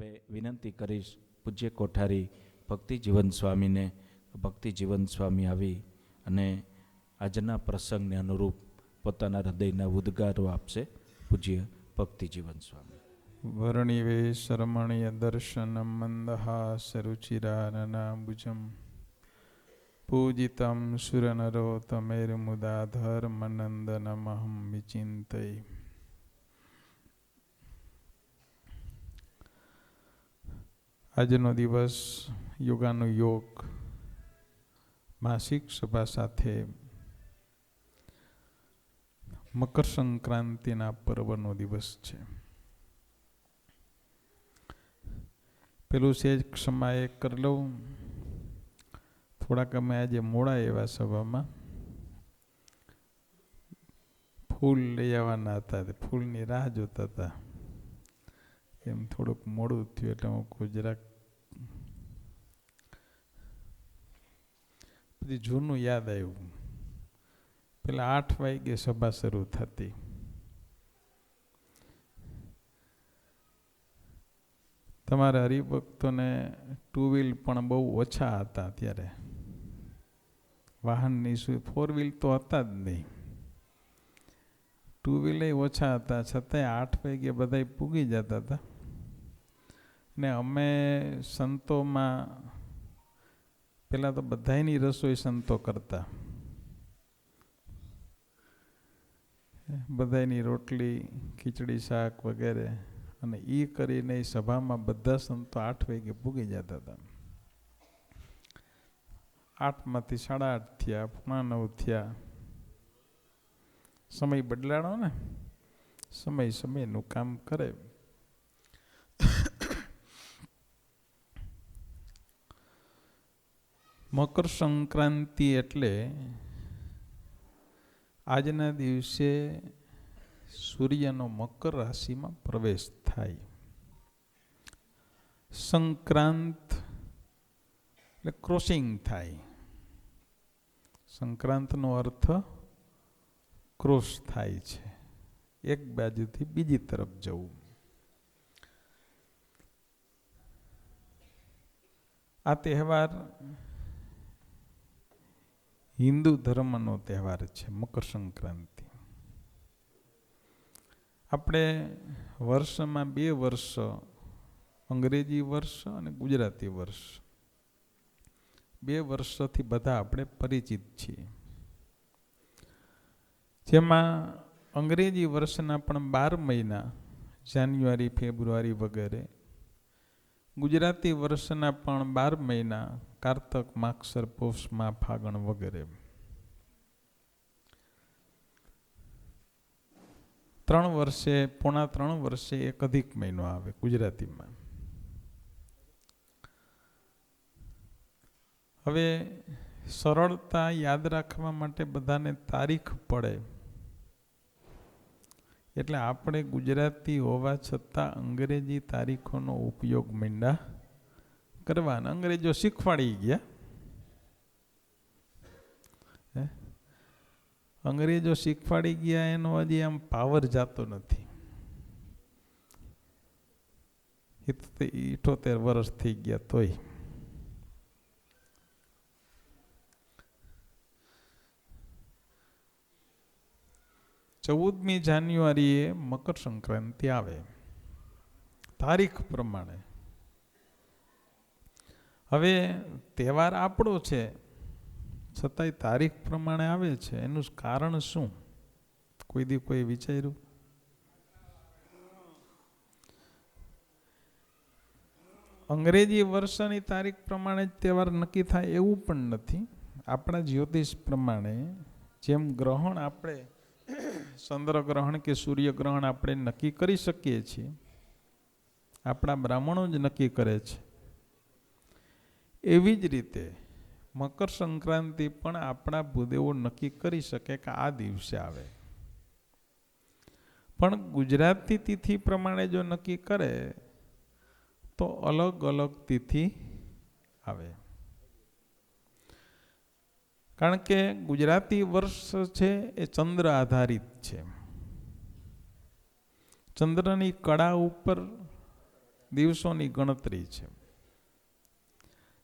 હવે વિનંતી કરીશ, પૂજ્ય કોઠારી, ભક્તિ જીવન સ્વામીને, ભક્તિ જીવન સ્વામી આવી અને આજના પ્રસંગને અનુરૂપ પોતાના હૃદયના ઉદ્ગારો આપશે. પૂજ્ય ભક્તિ જીવન સ્વામી. વર્ણિવે શરમણીય દર્શનમ મંદહાસરુચિરાનનાભુજમ પૂજિતમ સુરનરો તમેર્મુદા ધર્મનંદનમહં વિચિંતય. આજનો દિવસ યોગાનો યોગ માસિક સભા સાથે મકર સંક્રાંતિના પર્વનો દિવસ છે. પેલું સેજ ક્ષમાએ કરી લઉં. થોડાક અમે આજે મોડા એવા સભામાં. ફૂલ લઈ આવવાના હતા ફૂલની રાહ જોતા હતા. એમ થોડુંક મોડું થયું એટલે હું ગુજરાત પછી જૂનું યાદ આવ્યું. પેલા આઠ વાગે સભા શરૂ થતી. તમારા હરિભક્તોને ટુ વ્હીલ પણ બહુ ઓછા હતા ત્યારે. વાહનની શું ફોર વ્હીલ તો હતા જ નહીં. ટુ વ્હીલે ઓછા હતા, છતાંય આઠ વાગે બધા પૂગી જતા હતા. ને અમે સંતોમાં પહેલાં તો બધાયની રસોઈ સંતો કરતા. બધાયની રોટલી, ખીચડી, શાક વગેરે અને એ કરીને એ સભામાં બધા સંતો આઠ વાગે પૂગી જતા હતા. આઠમાંથી સાડા આઠ થયા, પોણા નવ થયા. સમય બદલાણો ને? સમય સમયનું કામ કરે. મકર સંક્રાંતિ એટલે આજના દિવસે સૂર્યનો મકર રાશિમાં પ્રવેશ થાય. સંક્રાંત એટલે ક્રોસિંગ થાય. સંક્રાંતનો અર્થ ક્રોસ થાય છે. એક બાજુથી બીજી તરફ જવું. આ તહેવાર હિન્દુ ધર્મનો તહેવાર છે મકર સંક્રાંતિ. આપણે વર્ષમાં બે વર્ષ અંગ્રેજી વર્ષ અને ગુજરાતી વર્ષ. બે વર્ષથી બધા આપણે પરિચિત છીએ. જેમાં અંગ્રેજી વર્ષના પણ બાર મહિના, જાન્યુઆરી, ફેબ્રુઆરી વગેરે ગુજરાતી વર્ષના પણ બાર મહિના કારતક માક્ષર પોષમાં ફાગણ વગેરે. ત્રણ વર્ષે, પોણા ત્રણ વર્ષે એક અધિક મહિનો આવે ગુજરાતીમાં. હવે સરળતા યાદ રાખવા માટે બધાને તારીખ પડે. એટલે આપણે ગુજરાતી હોવા છતાં અંગ્રેજી તારીખોનો ઉપયોગ મીંડા કરવાના. અંગ્રેજો શીખવાડી ગયા. અંગ્રેજો શીખવાડી ગયા એનો હજી આમ પાવર જાતો નથી. ઇઠોતેર વર્ષ થઈ ગયા તોય. ચૌદમી જાન્યુઆરીએ મકર સંક્રાંતિ આવે. તારીખ પ્રમાણે. હવે તહેવાર આપણો છે. છતાંય તારીખ પ્રમાણે આવે છે. એનું કારણ શું? કોઈ દી કોઈ વિચાર્યું? અંગ્રેજી વર્ષની તારીખ પ્રમાણે જ તહેવાર નક્કી થાય એવું પણ નથી. આપણા જ્યોતિષ પ્રમાણે જેમ ગ્રહણ આપણે ચંદ્રગ્રહણ કે સૂર્યગ્રહણ આપણે નક્કી કરી શકીએ છીએ. આપણા બ્રાહ્મણો જ નક્કી કરે છે. એવી જ રીતે મકર સંક્રાંતિ પણ આપણા ભૂદેવો નક્કી કરી શકે કે આ દિવસે આવે. પણ ગુજરાતી તિથિ પ્રમાણે જો નક્કી કરે, તો અલગ અલગ તિથિ આવે. કારણ કે ગુજરાતી વર્ષ છે એ ચંદ્ર આધારિત છે. ચંદ્રની કળા ઉપર દિવસોની ગણતરી છે.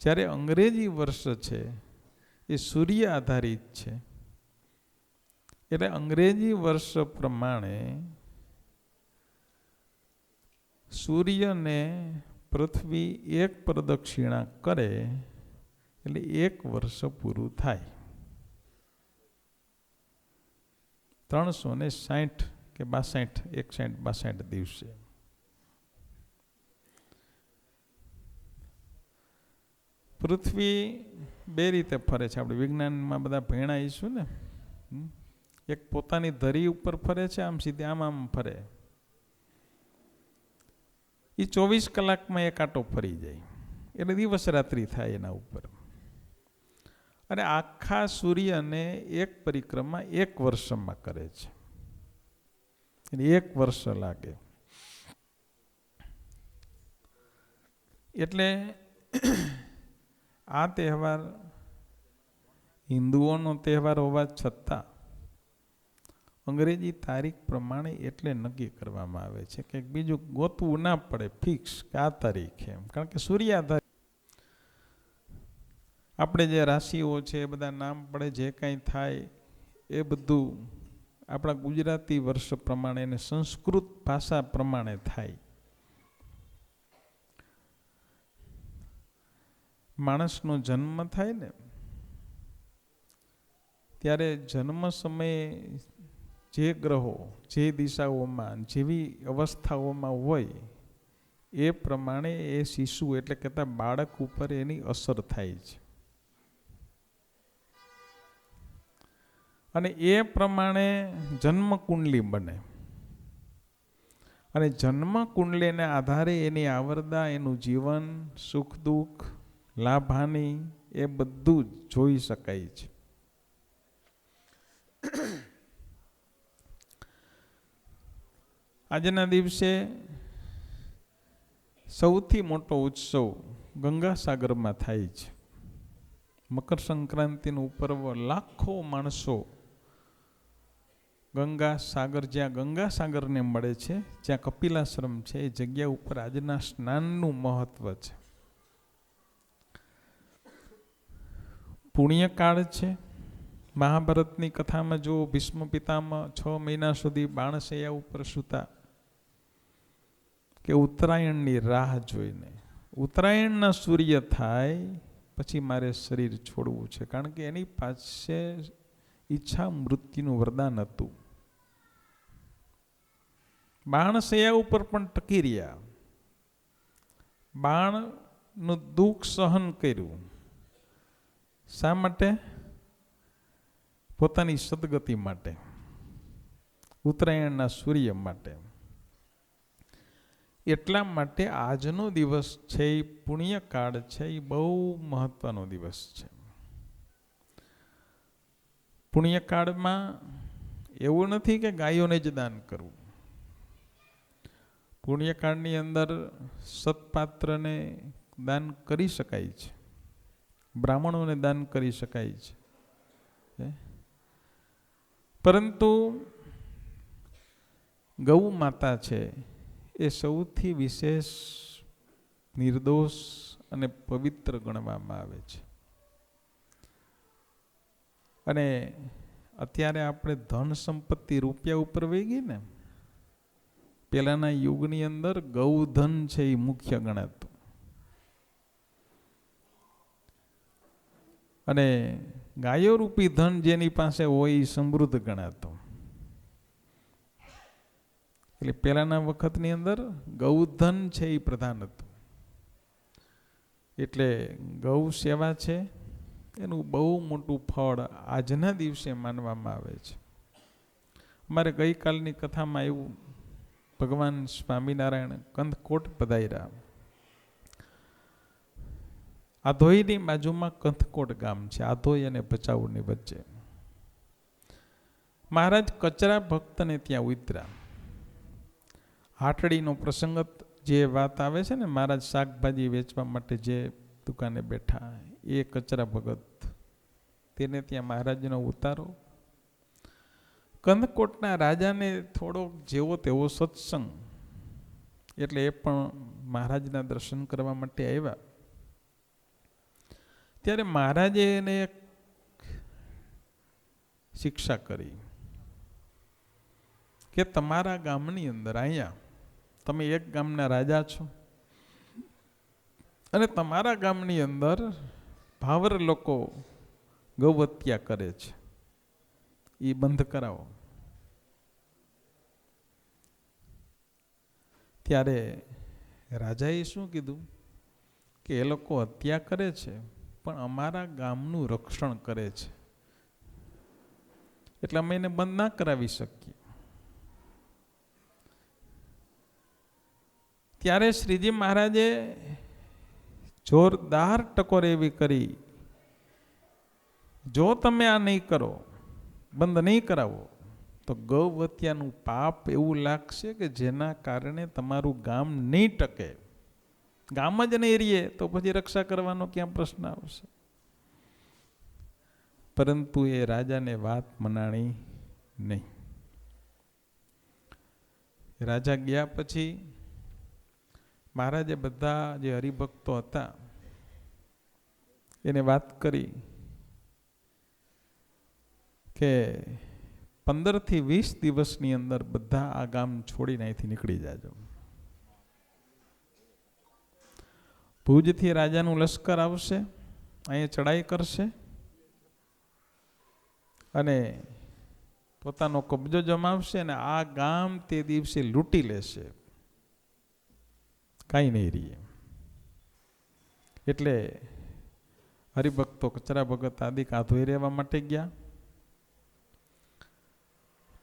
જ્યારે અંગ્રેજી વર્ષ છે એ સૂર્ય આધારિત છે. એટલે અંગ્રેજી વર્ષ પ્રમાણે સૂર્યને પૃથ્વી એક પ્રદક્ષિણા કરે એટલે એક વર્ષ પૂરું થાય. ત્રણસો ને સાઠ કે બાસઠ, એકસાઠ, બાસઠ દિવસે. પૃથ્વી બે રીતે ફરે છે. આપણે વિજ્ઞાનમાં બધા ભેણાઈશું ને. એક પોતાની ધરી ઉપર ફરે છે, આમ સીધે આમ આમ ફરે. એ ચોવીસ કલાકમાં એક આટો ફરી જાય. એટલે દિવસ રાત્રિ થાય એના ઉપર. અને આખા સૂર્યને એક પરિક્રમા એક વર્ષમાં કરે છે. એક વર્ષ લાગે. એટલે આ તહેવાર હિન્દુઓનો તહેવાર હોવા છતાં અંગ્રેજી તારીખ પ્રમાણે એટલે નક્કી કરવામાં આવે છે કે બીજું ગોતવું ના પડે, ફિક્સ કે આ તારીખે એમ. કારણ કે સૂર્ય આધારિત આપણે જે રાશિઓ છે એ બધા નામ પડે, જે કાંઈ થાય, એ બધું આપણા ગુજરાતી વર્ષ પ્રમાણે અને સંસ્કૃત ભાષા પ્રમાણે થાય. માણસનો જન્મ થાય ને, ત્યારે જન્મ સમયે જે ગ્રહો, જે દિશાઓમાં, જેવી અવસ્થાઓમાં હોય, એ પ્રમાણે એ શિશુ, એટલે કહેતા બાળક ઉપર એની અસર થાય છે. અને એ પ્રમાણે જન્મ કુંડલી બને. અને જન્મ કુંડલીને આધારે એની આવરદા, એનું જીવન, સુખ, દુઃખ લાભ હાનિ એ બધું જ જોઈ શકાય છે. આજના દિવસે સૌથી મોટો ઉત્સવ ગંગાસાગરમાં થાય છે. મકર સંક્રાંતિનું પર્વ લાખો માણસો ગંગા સાગર, જ્યાં ગંગા સાગરને મળે છે, જ્યાં કપિલાશ્રમ છે, એ જગ્યા ઉપર આજના સ્નાનનું મહત્વ છે. પુણ્યકાળ છે. મહાભારતની કથામાં જો ભીષ્મ પિતામાં છ મહિના સુધી બાણસૈયા ઉપર સૂતા કે ઉત્તરાયણની રાહ જોઈને. ઉત્તરાયણના સૂર્ય થાય, પછી મારે શરીર છોડવું છે. કારણ કે એની પાસે ઈચ્છા મૃત્યુનું વરદાન હતું. બાણસૈયા ઉપર પણ ટકી રહ્યા. બાણનું દુઃખ સહન કર્યું. શા માટે? પોતાની સદગતિ માટે. ઉત્તરાયણના સૂર્ય માટે. એટલા માટે આજનો દિવસ છે, એ પુણ્યકાળ છે, એ બહુ મહત્વનો દિવસ છે. પુણ્યકાળમાં એવું નથી કે ગાયોને જ દાન કરવું. પુણ્યકાળની અંદર સત્પાત્રને દાન કરી શકાય છે. બ્રાહ્મણોને દાન કરી શકાય છે. પરંતુ ગૌ માતા છે એ સૌથી વિશેષ નિર્દોષ અને પવિત્ર ગણવામાં આવે છે. અને અત્યારે આપણે ધન સંપત્તિ રૂપિયા ઉપર વહી ગઈ ને પહેલાના યુગની અંદર ગૌધન છે એ મુખ્ય ગણાતું. અને ગાયો રૂપી ધન જેની પાસે હોય એ સમૃદ્ધ ગણાતો. એટલે પહેલાના વખતની અંદર ગૌધન છે એ પ્રધાન હતું. એટલે ગૌ સેવા છે, એનું બહુ મોટું ફળ આજના દિવસે માનવામાં આવે છે. અમારે ગઈકાલની કથામાં એવું ભગવાન સ્વામિનારાયણ કંથકોટ પધાર્યા. આધોઈની બાજુમાં કંથકોટ ગામ છે, આધોઈ અને ભચાઉની વચ્ચે. મહારાજ કચરા ભક્તને ત્યાં ઉતર્યા. હાટડીનો પ્રસંગત જે વાત આવે છે ને, મહારાજ શાકભાજી વેચવા માટે જે દુકાને બેઠા, એ કચરા ભગત તેને ત્યાં મહારાજનો ઉતારો કંદકોટના રાજાને થોડોક જેવો તેવો સત્સંગ. એટલે એ પણ મહારાજના દર્શન કરવા માટે આવ્યા. ત્યારે મહારાજે એને એક શિક્ષા કરી કે તમારા ગામની અંદર અહીંયા તમે એક ગામના રાજા છો. અને તમારા ગામની અંદર ભાવર લોકો ગૌવત્યા કરે છે. એ બંધ કરાવો. ત્યારે રાજાએ શું કીધું? કે એ લોકો હત્યા કરે છે, પણ અમારા ગામનું રક્ષણ કરે છે. એટલે અમે એને બંધ ના કરાવી શકીએ. ત્યારે શ્રીજી મહારાજે જોરદાર ટકોર એવી કરી, જો તમે આ નહીં કરો બંધ નહીં કરાવો તો ગૌવત્યાનું પાપ એવું લાગશે કે જેના કારણે તમારું ગામ નહીં ટકે. ગામ જ નહીં રહીએ, તો પછી રક્ષા કરવાનો ક્યાં પ્રશ્ન આવશે? પરંતુ એ રાજાને વાત મનાણી નહીં. રાજા ગયા પછી મહારાજે બધા જે હરિભક્તો હતા, એને વાત કરી. કે પંદરથી વીસ દિવસની અંદર બધા આ ગામ છોડીને અહીંથી નીકળી જાજો. ભુજથી રાજાનું લશ્કર આવશે, અહીંયા ચડાઈ કરશે અને પોતાનો કબજો જમાવશે અને આ ગામ તે દિવસે લૂંટી લેશે. કાંઈ નહીં રહીએ. એટલે હરિભક્તો કચરા ભગત આદિ કાધોઈ રહેવા માટે ગયા.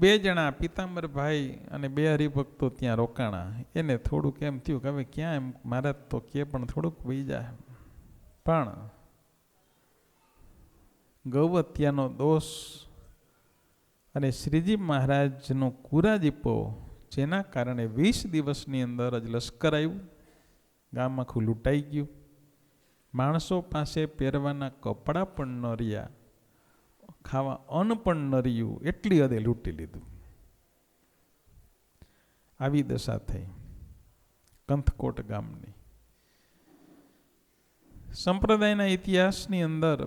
બે જણા પિતાંબરભાઈ અને બે હરિભક્તો ત્યાં રોકાણા. એને થોડુંક એમ થયું કે હવે ક્યાં એમ? મારા તો કે પણ થોડુંક વહી જાય. પણ ગૌવત્યાનો દોષ અને શ્રીજી મહારાજનો કુરાજીપો, જેના કારણે વીસ દિવસની અંદર જ લશ્કર આવ્યું. ગામ આખું લૂંટાઈ ગયું. માણસો પાસે પહેરવાના કપડાં પણ ન રહ્યા. ખાવા અન્ન પણ ન રહ્યું, એટલી હદે લૂંટી લીધું. આવી દશા થઈ, કંથકોટ ગામની. સંપ્રદાયના ઇતિહાસની અંદર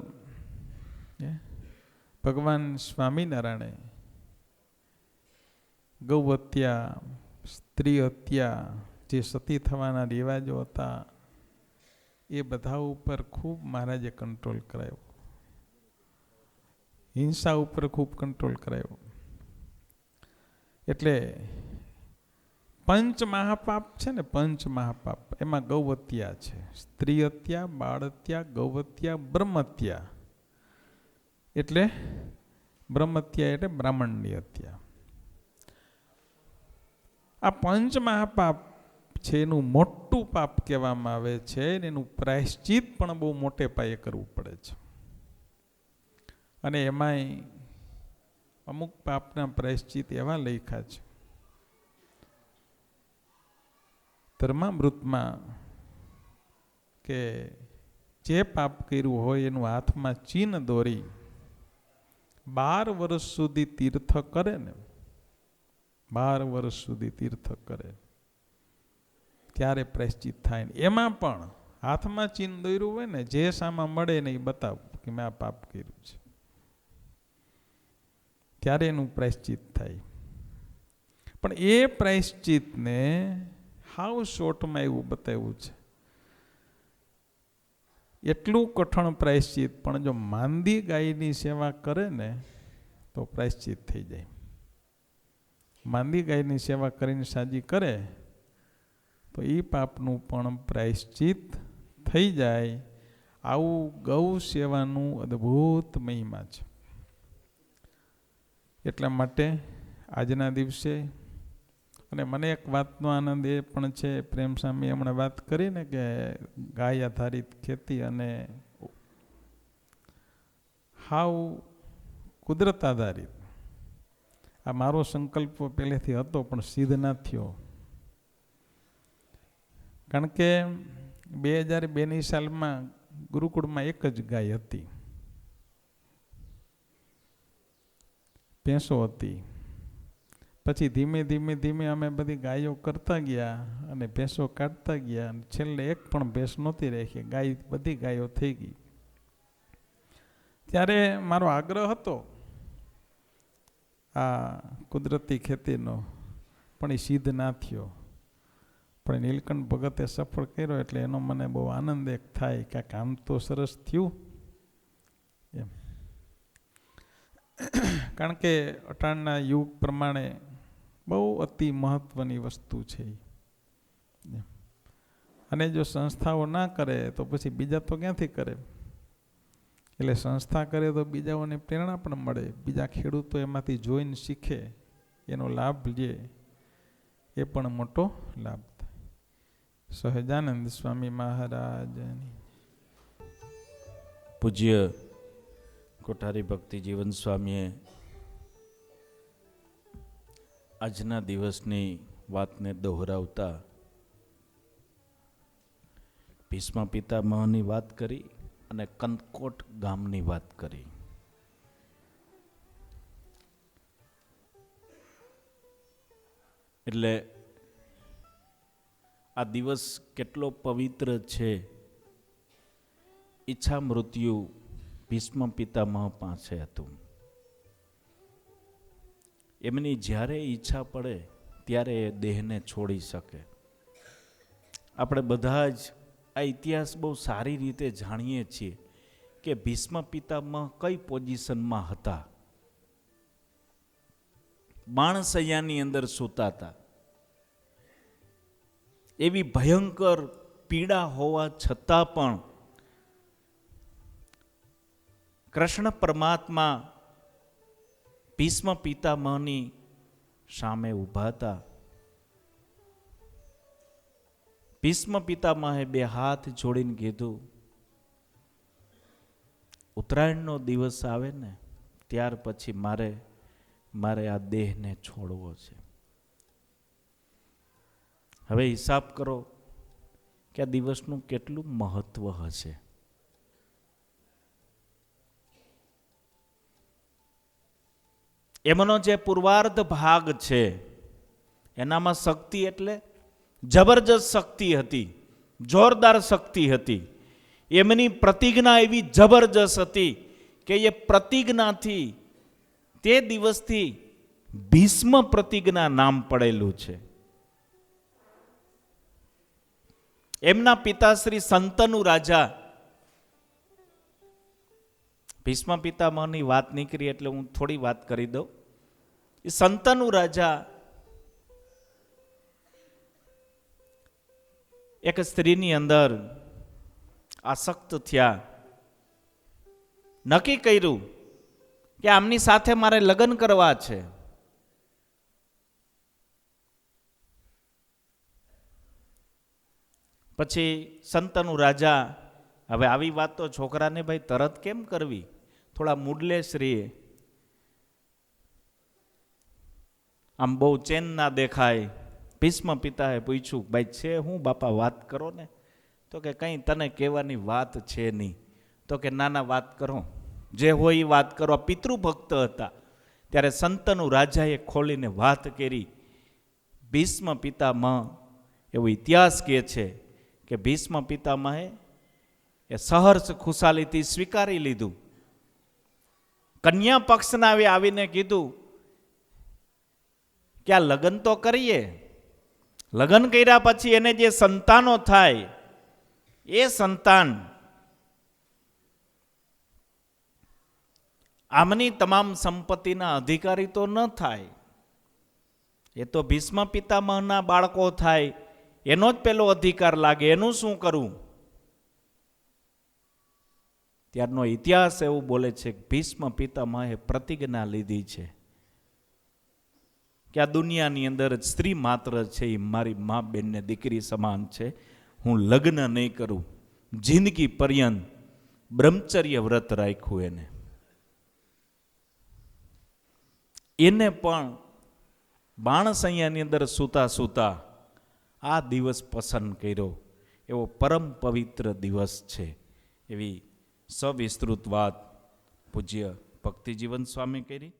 ભગવાન સ્વામિનારાયણે ગૌ હત્યા, સ્ત્રી હત્યા, જે સતી થવાના રિવાજો હતા, એ બધા ઉપર ખૂબ મહારાજે કંટ્રોલ કરાયો. હિંસા ઉપર ખૂબ કંટ્રોલ કરાયો. એટલે પંચ મહાપાપ છે ને, પંચ મહાપાપ, એમાં ગૌવત્યા છે. સ્ત્રી હત્યા, બાળ હત્યા ગૌહત્યા બ્રહ્મત્યા એટલે બ્રહ્મત્યા એટલે બ્રાહ્મણની હત્યા. આ પંચ મહાપાપ છે, એનું મોટું પાપ કહેવામાં આવે છે એનું પ્રાયશ્ચિત પણ બહુ મોટે પાયે કરવું પડે છે. અને એમાંય અમુક પાપના પ્રાયશ્ચિત એવા લેખા છે. ધર્મામૃતમાં કે જે પાપ કર્યું હોય એનું હાથમાં ચીન દોરી બાર વર્ષ સુધી તીર્થ કરે ને, બાર વર્ષ સુધી તીર્થ કરે, ત્યારે પ્રેશ્ચિત થાય ને. એમાં પણ હાથમાં ચીન દોર્યું હોય ને, જે સામા મળે ને એ બતાવ કે મેં આ પાપ કર્યું છે. ત્યારે એનું પ્રાયશ્ચિત થાય. પણ એ પ્રાયશ્ચિતને હાવ શોર્ટમાં એવું બતાવ્યું છે. એટલું કઠણ પ્રાયશ્ચિત, પણ જો માંદી ગાયની સેવા કરે ને, તો પ્રાયશ્ચિત થઈ જાય. માંદી ગાયની સેવા કરીને સાજી કરે, તો એ પાપનું પણ પ્રાયશ્ચિત થઈ જાય. આવું ગૌ સેવાનું અદ્ભુત મહિમા છે. એટલા માટે આજના દિવસે, અને મને એક વાતનો આનંદ એ પણ છે, પ્રેમ સ્વામી હમણાં વાત કરીને કે ગાય આધારિત ખેતી અને હાવ કુદરત આધારિત. આ મારો સંકલ્પ પહેલેથી હતો, પણ સિદ્ધ ના થયો. કારણ કે બે હજાર બેની સાલમાં ગુરુકુળમાં એક જ ગાય હતી. ભેંસો હતી. પછી ધીમે ધીમે ધીમે અમે બધી ગાયો કરતા ગયા અને ભેંસો કાઢતા ગયા અને છેલ્લે એક પણ ભેંસ નહોતી રાખી. ગાય બધી ગાયો થઈ ગઈ. ત્યારે મારો આગ્રહ હતો આ કુદરતી ખેતીનો, પણ એ સિદ્ધ ના થયો. પણ નીલકંઠ ભગતે સફળ કર્યો એટલે એનો મને બહુ આનંદ એક થાય કે આ કામ તો સરસ થયું. એમ. કારણ કે અટાણના યુગ પ્રમાણે બહુ અતિ મહત્વની વસ્તુ છે અને જો સંસ્થાઓ ના કરે, તો પછી બીજા તો ક્યાંથી કરે? એટલે સંસ્થા કરે તો બીજાઓને પ્રેરણા પણ મળે. બીજા ખેડૂતો એમાંથી જોઈને શીખે, એનો લાભ લે, એ પણ મોટો લાભ થાય. સહજાનંદ સ્વામી મહારાજની. પૂજ્ય કોઠારી ભક્તિ જીવન સ્વામીએ આજના દિવસની વાતને દોહરાવતા ભીષ્મ પિતામહની વાત કરી અને કંદકોટ ગામની વાત કરી. એટલે આ દિવસ કેટલો પવિત્ર છે. ઈચ્છા મૃત્યુ ભીષ્મ પિતામહ પાસે હતું. એમની જ્યારે ઈચ્છા પડે ત્યારે એ દેહને છોડી શકે. આપણે બધા જ આ ઇતિહાસ બહુ સારી રીતે જાણીએ છીએ કે ભીષ્મ પિતામહ કઈ પોઝિશનમાં હતા. બાણસૈયાની અંદર સૂતા હતા. એવી ભયંકર પીડા હોવા છતાં પણ કૃષ્ણ પરમાત્મા ભીષ્મ પિતામહની સામે ઊભા હતા. ભીષ્મ પિતામહે બે હાથ જોડીને કીધું, ઉત્તરાયણનો દિવસ આવે ને, ત્યાર પછી મારે મારે આ દેહને છોડવો છે. હવે હિસાબ કરો કે આ દિવસનું કેટલું મહત્વ હશે. એમનો જે પૂર્વાર્ધ ભાગ છે, એનામાં શક્તિ એટલે જબરજસ્ત શક્તિ હતી, જોરદાર શક્તિ હતી. એમની પ્રતિજ્ઞા એવી જબરજસ્ત હતી કે એ પ્રતિજ્ઞાથી તે દિવસથી ભીષ્મ પ્રતિજ્ઞા નામ પડેલું છે. એમના પિતાશ્રી સંતનુ રાજા ભીષ્મ પિતામહની વાત નીકળી એટલે હું થોડી વાત કરી દઉં. એ સંતનુ રાજા એક સ્ત્રીની અંદર આસક્ત થયા. નક્કી કર્યું કે આમની સાથે મારે લગ્ન કરવા છે. પછી સંતનું રાજા, હવે આવી વાત તો છોકરાને ભાઈ તરત કેમ કરવી? થોડા મૂડલે રહીએ. આમ બહુ ચેન ના દેખાય. ભીષ્મ પિતાએ પૂછ્યું, ભાઈ, છે હું? બાપા, વાત કરો ને. તો કે, કંઈ તને કહેવાની વાત છે નહીં. તો કે નાના વાત કરો. જે હોય એ વાત કરો. પિતૃભક્ત હતા. ત્યારે સંતનું રાજાએ ખોલીને વાત કરી. ભીષ્મ પિતામાં એવો ઇતિહાસ કહે છે કે ભીષ્મ પિતામહે એ સહર્ષ ખુશાલીથી સ્વીકારી લીધું. કન્યા પક્ષના આવે આવીને કીધું કે આ લગ્ન તો કરીએ. લગ્ન કર્યા પછી એને જે સંતાનો થાય, એ સંતાન આમની તમામ સંપત્તિના અધિકારી તો ન થાય. એ તો ભીષ્મ પિતામહના બાળકો થાય, એનો જ પેલો અધિકાર લાગે. એનું શું કરવું ત્યારનો ઇતિહાસ એવું બોલે છે કે ભીષ્મ પિતામહે પ્રતિજ્ઞા લીધી છે કે આ દુનિયાની અંદર સ્ત્રી માત્ર છે, એ મારી મા બેનને દીકરી સમાન છે. હું લગ્ન નહીં કરું. જિંદગી પર્યંત બ્રહ્મચર્ય વ્રત રાખ્યું એને. એને પણ બાણસૈયાની અંદર સૂતા સૂતા આ દિવસ પસંદ કર્યો. એવો પરમ પવિત્ર દિવસ છે. એવી સવિસ્તૃત વાત પૂજ્ય ભક્તિજીવન સ્વામી કરી.